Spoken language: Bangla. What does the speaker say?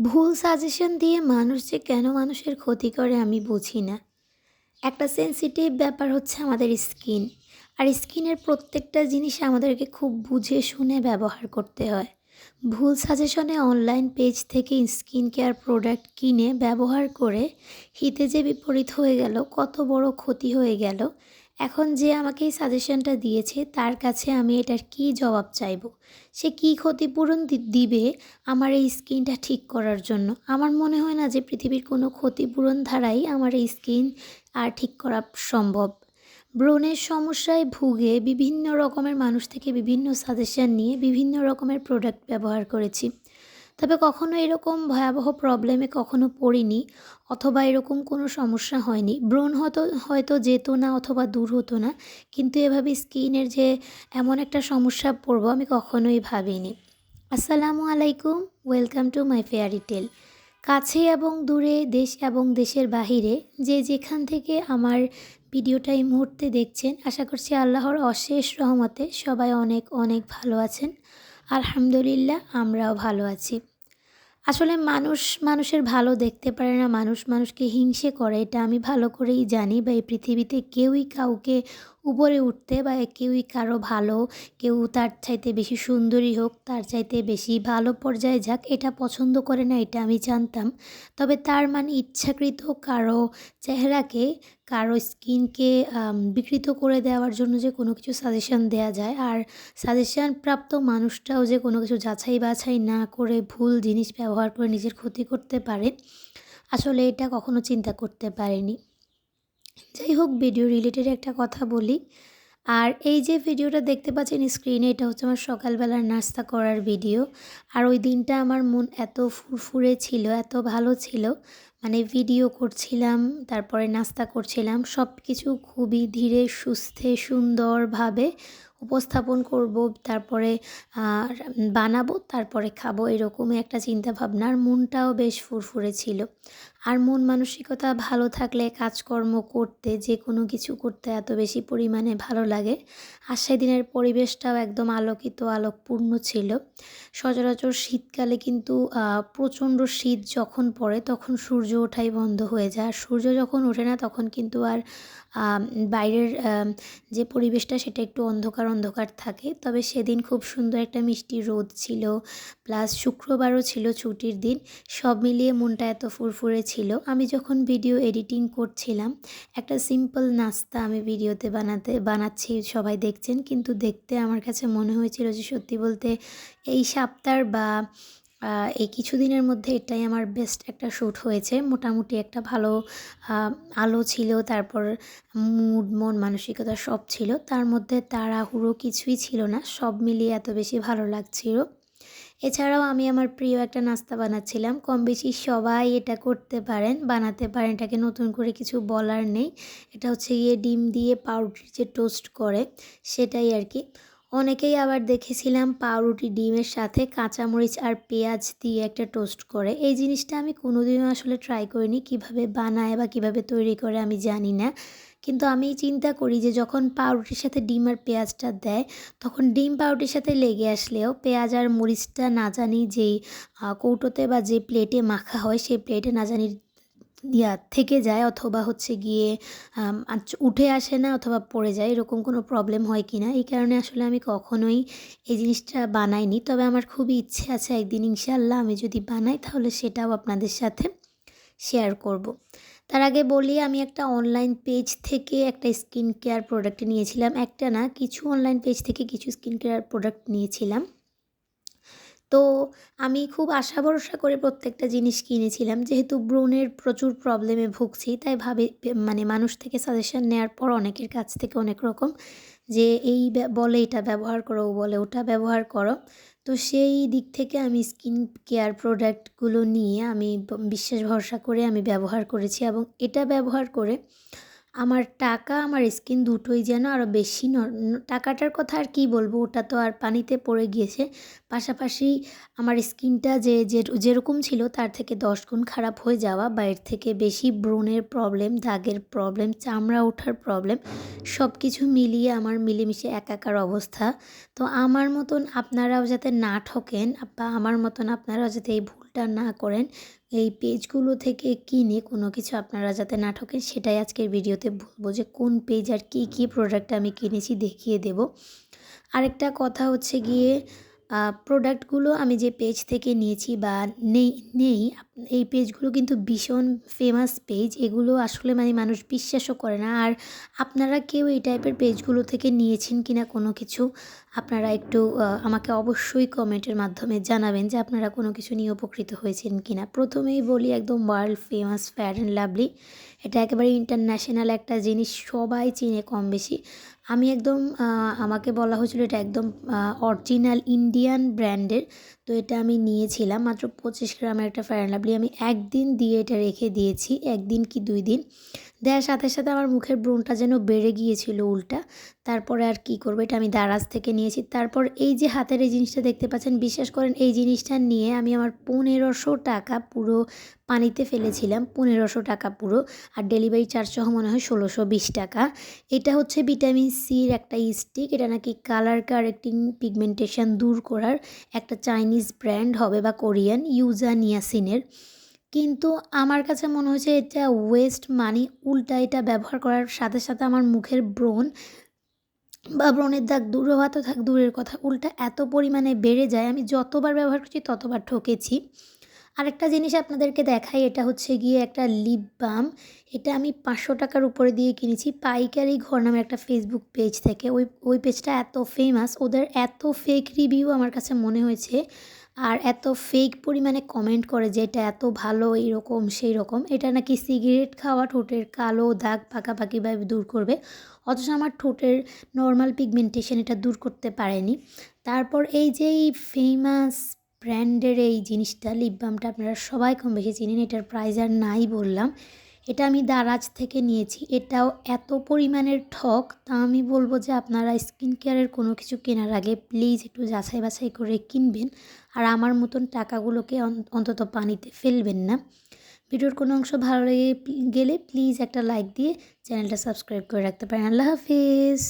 ভুল সাজেশন দিয়ে মানুষ যে কেন মানুষের ক্ষতি করে আমি বুঝি না। একটা সেন্সিটিভ ব্যাপার হচ্ছে আমাদের স্কিন আর স্কিনের প্রত্যেকটা জিনিস আমাদেরকে খুব বুঝে শুনে ব্যবহার করতে হয়। ভুল সাজেশনে অনলাইন পেজ থেকে স্কিন কেয়ার প্রোডাক্ট কিনে ব্যবহার করে হিতে যে বিপরীত হয়ে গেল, কত বড় ক্ষতি হয়ে গেল এখন যে আমাকে এই সাজেশনটা দিয়েছে, তার কাছে আমি এটার কি জবাব চাইব? সে কি ক্ষতিপূরণ দিবে আমার এই স্কিনটা ঠিক করার জন্য? আমার মনে হয় না যে পৃথিবীর কোনো ক্ষতিপূরণ ধারাই আমার এই স্কিন আর ঠিক করা সম্ভব। ব্রণের সমস্যায় ভুগে বিভিন্ন রকমের মানুষ থেকে বিভিন্ন সাজেশন নিয়ে বিভিন্ন রকমের প্রোডাক্ট ব্যবহার করেছি। তবে কখনো এরকম ভয়াবহ প্রবলেমে কখনো পড়িনি, অথবা এরকম কোনো সমস্যা হয়নি। ব্রণ হতো, হয়তো যেত না অথবা দূর হতো না, কিন্তু এভাবে স্কিনের যে এমন একটা সমস্যা পড়ব আমি কখনোই ভাবিনি। আসসালামু আলাইকুম welcome to my fairy tale কাছে এবং দূরে, দেশ এবং দেশের বাহিরে, যে যেখান থেকে আমার ভিডিওটা এই মুহূর্তে দেখছেন, আশা করছি আল্লাহর অশেষ রহমতে সবাই অনেক অনেক ভালো আছেন। আলহামদুলিল্লাহ, আমরাও ভালো আছি। আসলে মানুষ, মানুষের ভালো দেখতে পারে না, মানুষ মানুষকে হিংসে করে, এটা আমি ভালো করেই জানি বা এই পৃথিবীতে কেউই কাউকে উপরে উঠতে বা কেউই কারও ভালো, কেউ তার চাইতে বেশি সুন্দরী হোক, তার চাইতে বেশি ভালো পর্যায়ে যাক, এটা পছন্দ করে না, এটা আমি জানতাম। তবে তার মানে ইচ্ছাকৃত কারও চেহারাকে, কারও স্কিনকে বিকৃত করে দেওয়ার জন্য যে কোনো কিছু সাজেশন দেওয়া যায়। আর সাজেশন প্রাপ্ত মানুষটাও যে কোনো কিছু যাচাই বাছাই না করে ভুল জিনিস ব্যবহার করে নিজের ক্ষতি করতে পারে, আসলে এটা কখনো চিন্তা করতে পারেনি। যাই হোক ভিডিও রিলেটেড একটা কথা বলি। আর এই যে ভিডিওটা দেখতে পাচ্ছেন স্ক্রিনে এটা হচ্ছে আমার সকালবেলার নাস্তা করার ভিডিও আর ওই দিনটা আমার মন এত ফুরফুরে ছিল, এত ভালো ছিল। মানে ভিডিও করছিলাম, তারপরে নাস্তা করছিলাম সব কিছু খুবই ধীরে, সুস্থে, সুন্দরভাবে উপস্থাপন করব, তারপরে বানাবো, তারপরে খাব, এরকমই একটা চিন্তা ভাবনা আর মনটাও বেশ ফুরফুরে ছিল। আর মন মানসিকতা ভালো থাকলে, কাজকর্ম করতে যে কোনো কিছু করতে এত বেশি পরিমাণে ভালো লাগে। আর সেদিনের পরিবেশটাও একদম আলোকিত, আলোকপূর্ণ ছিল। সচরাচর শীতকালে কিন্তু প্রচণ্ড শীত যখন পড়ে, তখন সূর্য ওঠাই বন্ধ হয়ে যায়। সূর্য যখন ওঠে না, তখন কিন্তু আর বাইরের যে পরিবেশটা, সেটা একটু অন্ধকার অন্ধকার থাকে, তবে সেদিন খুব সুন্দর একটা মিষ্টি রোদ ছিল, প্লাস শুক্রবারও ছিল ছুটির দিন, সব মিলিয়ে মনটা এত ফুরফুরে ছিল। আমি যখন ভিডিও এডিটিং করছিলাম, একটা সিম্পল নাস্তা আমি ভিডিওতে বানাতে, বানাচ্ছি, সবাই দেখছেন, কিন্তু দেখতে আমার কাছে মনে হয়েছিল যে সত্যি বলতে এই সপ্তাহ বা এই কিছুদিনের মধ্যে এটাই আমার বেস্ট একটা শ্যুট হয়েছে। মোটামুটি একটা ভালো আলো ছিল, তারপর মুড মন মানসিকতা সব ছিল। তার মধ্যে তাড়াহুড়ো কিছুই ছিল না, সব মিলিয়ে এত বেশি ভালো লাগছিল। এছাড়াও আমি আমার প্রিয় একটা নাস্তা বানাচ্ছিলাম। কম বেশি সবাই এটা করতে পারেন, বানাতে পারেন, এটাকে নতুন করে কিছু বলার নেই। এটা হচ্ছে গিয়ে ডিম দিয়ে পাউরুটি যে টোস্ট করে, সেটাই আর কি। অনেকেই আবার দেখেছিলাম পাউরুটি ডিমের সাথে কাঁচামরিচ আর পেঁয়াজ দিয়ে একটা টোস্ট করে। এই জিনিসটা আমি কোনোদিনও আসলে ট্রাই করিনি, কীভাবে বানায় বা কীভাবে তৈরি করে আমি জানি না। কিন্তু আমি চিন্তা করি যে যখন পাউরুটির সাথে ডিম আর পেঁয়াজটা দেয়, তখন ডিম পাউরুটির সাথে লেগে আসলেও পেঁয়াজ আর মরিচটা না জানি যেই কৌটোতে বা যে প্লেটে মাখা হয়, সেই প্লেটে না জানি ইয়া থেকে যায় অথবা হচ্ছে গিয়ে উঠে আসে না অথবা পড়ে যায়, এরকম কোনো প্রবলেম হয় কি না এই কারণে আসলে আমি কখনোই এই জিনিসটা বানাইনি। তবে আমার খুবই ইচ্ছে আছে একদিন ইনশাল্লাহ আমি যদি বানাই তাহলে সেটাও আপনাদের সাথে শেয়ার করব। তার আগে বলি, আমি একটা অনলাইন পেজ থেকে একটা স্কিন কেয়ার প্রোডাক্ট নিয়েছিলাম। একটা না, কিছু অনলাইন পেজ থেকে কিছু স্কিন কেয়ার প্রোডাক্ট নিয়েছিলাম। তো আমি খুব আশা ভরসা করে প্রত্যেকটা জিনিস কিনেছিলাম। যেহেতু ব্রণের প্রচুর প্রবলেমে ভুগছি, তাই ভাবে মানে মানুষ থেকে সাজেশন নেওয়ার পর অনেকের কাছ থেকে অনেক রকম যে, এই বলে এটা ব্যবহার করো বলে ওটা ব্যবহার করো। তো সেই দিক থেকে আমি স্কিন কেয়ার প্রোডাক্টগুলো নিয়ে আমি বিশ্বাস ভরসা করে আমি ব্যবহার করেছি এবং এটা ব্যবহার করে আমার টাকা, আমার স্কিন দুটোই যেন আরও বেশি টাকাটার কথা আর কি বলব, ওটা তো আর পানিতে পড়ে গিয়েছে। পাশাপাশি আমার স্কিনটা যে যেরকম ছিল তার থেকে দশ গুণ খারাপ হয়ে যাওয়া বা এর থেকে বেশি ব্রণের প্রবলেম দাগের প্রবলেম চামড়া ওঠার প্রবলেম সব কিছু মিলিয়ে আমার মিলেমিশে একাকার অবস্থা। তো আমার মতন আপনারাও যাতে না ঠকেন, বা আমার মতন আপনারাও যাতে এই ভুলটা না করেন এই পেজগুলো থেকে কিনে কোনো কিছু আপনারা যাতে না ঠকেন, সেটাই আজকের ভিডিওতে বলব যে কোন পেজ আর কী কী প্রোডাক্ট আমি কিনেছি দেখিয়ে দেব। আরেকটা কথা হচ্ছে গিয়ে প্রোডাক্টগুলো আমি যে পেজ থেকে নিয়েছি বা নেই নেই এই পেজগুলো কিন্তু ভীষণ ফেমাস পেজ এগুলো আসলে মানে মানুষ বিশ্বাসও করে না। আর আপনারা কেউ এই টাইপের পেজগুলো থেকে নিয়েছেন কি না কোনো কিছু, আপনারা একটু আমাকে অবশ্যই কমেন্টের মাধ্যমে জানাবেন যে আপনারা কোনো কিছু নিয়ে উপকৃত হয়েছেন কি না প্রথমেই বলি একদম world famous fair and lovely এটা একেবারে ইন্টারন্যাশনাল একটা জিনিস, সবাই চিনে কম বেশি আমি একদম আমাকে বলা হয়েছিল এটা একদম অরিজিনাল ইন্ডিয়ান ব্র্যান্ডের তো এটা আমি নিয়েছিলাম। মাত্র পঁচিশ গ্রামের একটা ফ্যার অ্যান্ড লাভলি আমি একদিন দিয়ে এটা রেখে দিয়েছি একদিন কি দুই দিন। দেওয়ার সাথে সাথে আমার মুখের ব্রণটা যেন বেড়ে গিয়েছিল উল্টা। তারপরে আর কি করব, এটা আমি দারাজ থেকে নিয়েছি। তারপর এই যে হাতের এই জিনিসটা দেখতে পাচ্ছেন, বিশ্বাস করেন এই জিনিসটা নিয়ে আমি আমার পনেরোশো টাকা পুরো পানিতে ফেলেছিলাম, পনেরোশো টাকা পুরো। আর ডেলিভারি চার্জ সহ মনে হয় ষোলোশো বিশ টাকা। এটা হচ্ছে ভিটামিন সির একটা স্টিক, এটা নাকি কালার কারেক্টিং পিগমেন্টেশন দূর করার একটা চাইনিজ ব্র্যান্ড হবে বা কোরিয়ান ইউজা নিয়াসিনের কিন্তু আমার কাছে মনে হয়েছে এটা ওয়েস্ট মানি উল্টা এটা ব্যবহার করার সাথে সাথে আমার মুখের ব্রণ বা ব্রণের দাগ দূর হওয়া তো থাক, দূরের কথা। উল্টা এত পরিমাণে বেড়ে যায়, আমি যতবার ব্যবহার করছি ততবার ঠকেছি। আরেকটা জিনিস আপনাদেরকে দেখাই, এটা হচ্ছে গিয়ে একটা লিপ বাম এটা আমি পাঁচশো টাকার উপরে দিয়ে কিনেছি, পাইকারি ঘর নামে একটা ফেসবুক পেজ থেকে। ওই ওই পেজটা এত ফেমাস ওদের এত ফেক রিভিউ আমার কাছে মনে হয়েছে। আর এত ফেক পরিমাণে কমেন্ট করে যে এটা এত ভালো, এইরকম সেই রকম এটা নাকি সিগারেট খাওয়া ঠোঁটের কালো দাগ পাকাপাকিভাবে দূর করবে। অথচ আমার ঠোঁটের নর্মাল পিগমেন্টেশন এটা দূর করতে পারেনি। তারপর এই যে এই ফেমাস ব্র্যান্ডের এই জিনিসটা লিপ বামটা আপনারা সবাই কম বেশি চিনেন, এটার প্রাইস আর নাই বললাম। এটা আমি দারাজ থেকে নিয়েছি। এটাও এত পরিমাণের ঠক, তা আমি বলব যে আপনারা স্কিন কেয়ারের কোনো কিছু কেনার আগে প্লিজ একটু যাচাই বাছাই করে কিনবেন আর আমার মতন টাকাগুলোকে অন্তত পানিতে ফেলবেন না। ভিডিওর কোনো অংশ ভালো লেগে গেলে প্লিজ একটা লাইক দিয়ে চ্যানেলটা সাবস্ক্রাইব করে রাখতে পারেন। আল্লাহ হাফিজ!